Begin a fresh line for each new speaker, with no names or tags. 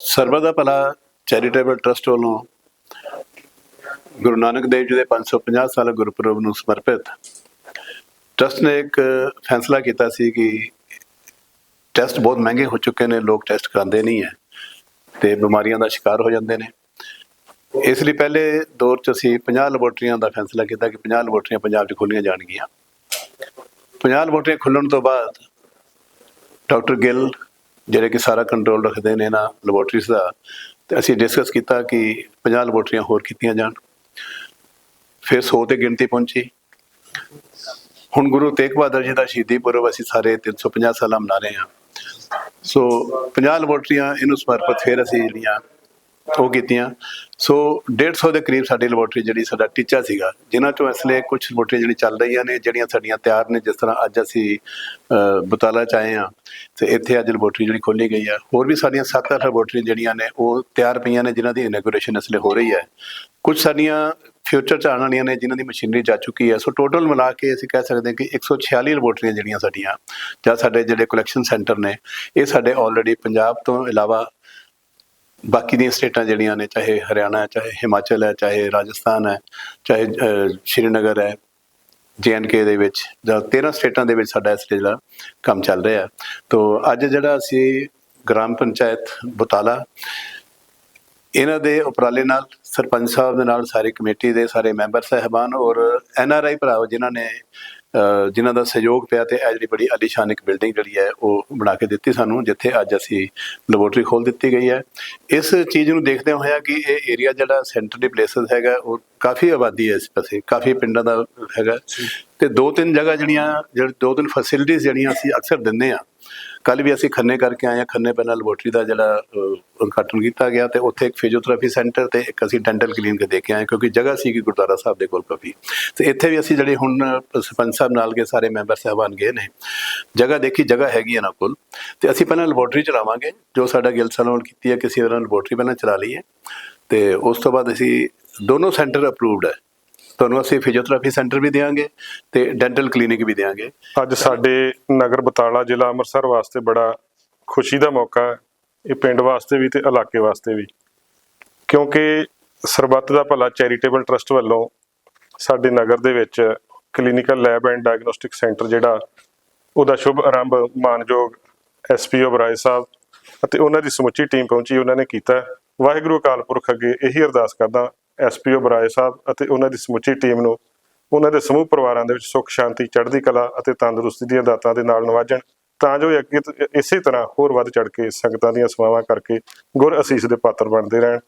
ਸਰਬਤ ਦਾ ਭਲਾ charitable trust ਵੱਲੋਂ ਗੁਰੂ ਨਾਨਕ ਦੇਵ ਜੀ ਦੇ 550 ਸਾਲ ਗੁਰਪੁਰਬ ਨੂੰ ਸਮਰਪਿਤ ਟਰਸਟ ਨੇ ਇੱਕ ਫੈਸਲਾ ਕੀਤਾ ਸੀ ਕਿ ਟੈਸਟ ਬਹੁਤ ਮਹਿੰਗੇ ਹੋ ਚੁੱਕੇ ਨੇ, ਲੋਕ ਟੈਸਟ ਕਰਾਉਂਦੇ ਨਹੀਂ ਹੈ ਤੇ ਬਿਮਾਰੀਆਂ ਦਾ ਸ਼ਿਕਾਰ ਹੋ ਜਾਂਦੇ ਨੇ। ਇਸ ਲਈ ਪਹਿਲੇ ਦੌਰ 'ਚ ਅਸੀਂ 50 ਲੈਬੋਰਟਰੀਆਂ ਦਾ ਫੈਸਲਾ ਕੀਤਾ ਕਿ 50 ਲੈਬੋਰਟਰੀਆਂ ਪੰਜਾਬ 'ਚ ਖੋਲ੍ਹੀਆਂ ਜਾਣਗੀਆਂ। 50 ਲੈਬੋਰਟਰੀਆਂ ਖੁੱਲਣ ਤੋਂ ਬਾਅਦ ਡਾਕਟਰ ਗਿੱਲ ਜਿਹੜੇ ਕਿ ਸਾਰਾ ਕੰਟਰੋਲ ਰੱਖਦੇ ਨੇ ਇਹਨਾਂ ਲੈਬੋਰਟਰੀਜ਼ ਦਾ, ਤੇ ਅਸੀਂ ਡਿਸਕਸ ਕੀਤਾ ਕਿ 50 ਲੈਬੋਰਟਰੀਆਂ ਹੋਰ ਕੀਤੀਆਂ ਜਾਣ। ਫਿਰ 100 ਤੇ ਗਿਣਤੀ ਪਹੁੰਚੀ। ਹੁਣ ਗੁਰੂ ਤੇਗ ਬਹਾਦਰ ਜੀ ਦਾ ਸ਼ਹੀਦੀ ਪੁਰਬ ਅਸੀਂ ਸਾਰੇ 350 ਸਾਲਾਂ ਮਨਾ ਰਹੇ ਹਾਂ। ਸੋ 50 ਲੈਬੋਰਟਰੀਆਂ ਇਹਨੂੰ ਸਮਰਪਿਤ ਫਿਰ ਅਸੀਂ ਜਿਹੜੀਆਂ ਉਹ ਕੀਤੀਆਂ। ਸੋ 150 ਦੇ ਕਰੀਬ ਸਾਡੀ ਲੈਬੋਰਟਰੀ ਜਿਹੜੀ ਸਾਡਾ ਟੀਚਾ ਸੀਗਾ, ਜਿਨ੍ਹਾਂ ਚੋਂ ਇਸ ਲਈ ਕੁਝ ਲੈਬੋਰਟਰੀ ਜਿਹੜੀ ਚੱਲ ਰਹੀਆਂ ਨੇ, ਜਿਹੜੀਆਂ ਸਾਡੀਆਂ ਤਿਆਰ ਨੇ, ਜਿਸ ਤਰ੍ਹਾਂ ਅੱਜ ਅਸੀਂ ਬਤਾਲਾ ਚ ਆਏ ਹਾਂ, ਤੇ ਇੱਥੇ ਅੱਜ ਲੈਬੋਰਟਰੀ ਜਿਹੜੀ ਖੋਲੀ ਗਈ ਹੈ ਹੋਰ ਵੀ ਸਾਡੀਆਂ 7-8 ਲੈਬੋਰਟਰੀ ਜਿਹੜੀਆਂ ਨੇ, ਉਹ ਤਿਆਰ ਪਈਆਂ ਨੇ, ਜਿਨ੍ਹਾਂ ਦੀ ਇਨੋਗ੍ਰੇਸ਼ਨ ਇਸ ਲਈ ਹੋ ਰਹੀ ਹੈ। ਕੁਝ ਸਾਡੀਆਂ ਫਿਊਚਰ ਚ ਆਉਣ ਵਾਲੀਆਂ ਨੇ, ਜਿਨ੍ਹਾਂ ਦੀ ਮਸ਼ੀਨਰੀ ਜਾ ਚੁੱਕੀ ਹੈ। ਸੋ ਟੋਟਲ ਮਿਲਾ ਕੇ ਅਸੀਂ ਕਹਿ ਸਕਦੇ ਹਾਂ ਕਿ 146 ਲੈਬੋਰਟਰੀਆਂ ਜਿਹੜੀਆਂ ਸਾਡੀਆਂ, ਜਾਂ ਸਾਡੇ ਜਿਹੜੇ ਕਲੈਕਸ਼ਨ ਸੈਂਟਰ ਨੇ, ਇਹ ਸਾਡੇ ਆਲਰੇਡੀ ਪੰਜਾਬ ਤੋਂ ਇਲਾਵਾ ਬਾਕੀ ਦੀਆਂ ਸਟੇਟਾਂ ਜਿਹੜੀਆਂ ਨੇ, ਚਾਹੇ ਹਰਿਆਣਾ ਹੈ ਚਾਹੇ ਹਿਮਾਚਲ ਹੈ, ਚਾਹੇ ਰਾਜਸਥਾਨ ਹੈ, ਚਾਹੇ ਸ਼੍ਰੀਨਗਰ ਹੈ ਕੇ ਦੇ ਵਿੱਚ, ਜਾਂ 13 ਸਟੇਟਾਂ ਦੇ ਵਿੱਚ ਸਾਡਾ ਇਸ ਜਿਹੜਾ ਕੰਮ ਚੱਲ ਰਿਹਾ। ਹੈ ਤੋ ਅੱਜ ਜਿਹੜਾ ਅਸੀਂ ਗ੍ਰਾਮ ਪੰਚਾਇਤ ਬੁਤਾਲਾ, ਇਹਨਾਂ ਦੇ ਉਪਰਾਲੇ ਨਾਲ, ਸਰਪੰਚ ਸਾਹਿਬ ਦੇ ਨਾਲ, ਸਾਰੀ ਕਮੇਟੀ ਦੇ ਸਾਰੇ ਮੈਂਬਰ ਸਹਿਬਾਨ ਔਰ ਐਨ ਆਰ ਆਈ ਭਰਾਓ ਜਿਨ੍ਹਾਂ ਨੇ ਜਿਨ੍ਹਾਂ ਦਾ ਸਹਿਯੋਗ ਪਿਆ ਤੇ ਇਹ ਜਿਹੜੀ ਬੜੀ ਆਲੀਸ਼ਾਨ ਇੱਕ ਬਿਲਡਿੰਗ ਜਿਹੜੀ ਹੈ, ਉਹ ਬਣਾ ਕੇ ਦਿੱਤੀ ਸਾਨੂੰ, ਜਿੱਥੇ ਅੱਜ ਅਸੀਂ ਲੈਬੋਰਟਰੀ ਖੋਲ ਦਿੱਤੀ ਗਈ ਹੈ। ਇਸ ਚੀਜ਼ ਨੂੰ ਦੇਖਦੇ ਹੋਇਆ ਕਿ ਇਹ ਏਰੀਆ ਜਿਹੜਾ ਸੈਂਟਰਲੀ ਪਲੇਸਸ ਹੈਗਾ, ਉਹ ਕਾਫੀ ਆਬਾਦੀ ਹੈ ਇਸ ਪਾਸੇ, ਕਾਫੀ ਪਿੰਡਾਂ ਦਾ ਹੈਗਾ। ਤੇ ਦੋ ਤਿੰਨ ਜਗ੍ਹਾ ਜਿਹੜੀਆਂ, ਜਿਹੜੇ ਦੋ ਤਿੰਨ ਫੈਸਿਲਿਟੀਆਂ ਜਿਹੜੀਆਂ ਅਸੀਂ ਅਕਸਰ ਦਿੰਦੇ ਆ ਕੱਲ ਵੀ ਅਸੀਂ ਖੰਨੇ ਕਰਕੇ ਆਏ ਆ ਖੰਨੇ ਪਹਿਲਾਂ ਲੈਬੋਰਟਰੀ ਦਾ ਜਿਹੜਾ ਉਦਘਾਟਨ ਕੀਤਾ ਗਿਆ ਤੇ ਉੱਥੇ ਇੱਕ ਫਿਜ਼ੀਓਥੈਰੇਪੀ ਸੈਂਟਰ ਤੇ ਇੱਕ ਅਸੀਂ ਡੈਂਟਲ ਕਲੀਨਿਕ ਦੇ ਕੇ ਆਏ ਕਿਉਂਕਿ ਜਗ੍ਹਾ ਸੀ ਕਿ ਗੁਰਦੁਆਰਾ ਸਾਹਿਬ ਦੇ ਕੋਲ ਕਾਫੀ। ਤੇ ਇੱਥੇ ਵੀ ਅਸੀਂ ਜਿਹੜੇ ਹੁਣ ਸਰਪੰਚ ਸਾਹਿਬ ਨਾਲ ਕੇ ਸਾਰੇ ਮੈਂਬਰ ਸਾਹਿਬਾਨ ਗਏ ਨੇ। ਜਗ੍ਹਾ ਦੇਖੀ, ਜਗ੍ਹਾ ਹੈਗੀ ਹੈ ਇਹਨਾਂ ਕੋਲ। ਤੇ ਅਸੀਂ ਪਹਿਲਾਂ ਲੈਬੋਰਟਰੀ ਚਲਾਵਾਂਗੇ, ਜੋ ਸਾਡਾ ਗਿਲ ਸਲੋਨ ਕੀਤੀ ਹੈ, ਕਿਸੇ ਤਰ੍ਹਾਂ ਲੈਬੋਰਟਰੀ ਪਹਿਲਾਂ ਚਲਾ ਲਈਏ ਤੇ ਉਸ ਤੋਂ ਬਾਅਦ ਅਸੀਂ, ਦੋਨੋਂ ਸੈਂਟਰ ਅਪਰੂਵਡ ਹੈ। ਤੁਹਾਨੂੰ ਅਸੀਂ ਫਿਜ਼ੀਓਥੈਰੇਪੀ ਸੈਂਟਰ ਵੀ ਦੇਵਾਂਗੇ ਤੇ ਡੈਂਟਲ ਕਲੀਨਿਕ ਵੀ ਦੇਵਾਂਗੇ
ਅੱਜ ਸਾਡੇ ਨਗਰ ਬਤਾਲਾ ਜ਼ਿਲ੍ਹਾ ਅੰਮ੍ਰਿਤਸਰ ਵਾਸਤੇ ਬੜਾ ਖੁਸ਼ੀ ਦਾ ਮੌਕਾ ਹੈ, ਇਹ ਪਿੰਡ ਵਾਸਤੇ ਵੀ ਤੇ ਇਲਾਕੇ ਵਾਸਤੇ ਵੀ। ਕਿਉਂਕਿ ਸਰਬੱਤ ਦਾ ਭਲਾ ਚੈਰੀਟੇਬਲ ਟਰਸਟ ਵੱਲੋਂ ਸਾਡੇ ਨਗਰ ਦੇ ਵਿੱਚ clinical lab and diagnostic centre ਜਿਹੜਾ, ਉਹਦਾ ਸ਼ੁਭ ਆਰੰਭ ਮਾਨਯੋਗ ਐਸਪੀਓ ਬਰਾਏ ਸਾਹਿਬ ਅਤੇ ਉਹਨਾਂ ਦੀ ਸਮੁੱਚੀ ਟੀਮ ਪਹੁੰਚੀ, ਉਹਨਾਂ ਨੇ ਕੀਤਾ ਵਾਹਿਗੁਰੂ ਅਕਾਲ ਪੁਰਖ ਅੱਗੇ ਇਹੀ ਅਰਦਾਸ ਕਰਦਾ ਐਸਪੀਓ ਬਰਾਏ ਸਾਹਿਬ ਅਤੇ ਉਹਨਾਂ ਦੀ ਸਮੁੱਚੀ ਟੀਮ ਨੂੰ ਉਹਨਾਂ ਦੇ ਸਮੂਹ ਪਰਿਵਾਰਾਂ ਦੇ ਵਿੱਚ ਸੁੱਖ, ਸ਼ਾਂਤੀ, ਚੜ੍ਹਦੀ ਕਲਾ ਅਤੇ ਤੰਦਰੁਸਤੀ ਦੀਆਂ ਦਾਤਾਂ ਦੇ ਨਾਲ ਨਵਾਜਣ, ਤਾਂ ਜੋ ਅੱਗੇ ਇਸੇ ਤਰ੍ਹਾਂ ਹੋਰ ਵੱਧ ਚੜ ਕੇ ਸੰਗਤਾਂ ਦੀਆਂ ਸੇਵਾਵਾਂ ਕਰਕੇ ਗੁਰ ਅਸੀਸ ਦੇ ਪਾਤਰ ਬਣਦੇ ਰਹਿਣ।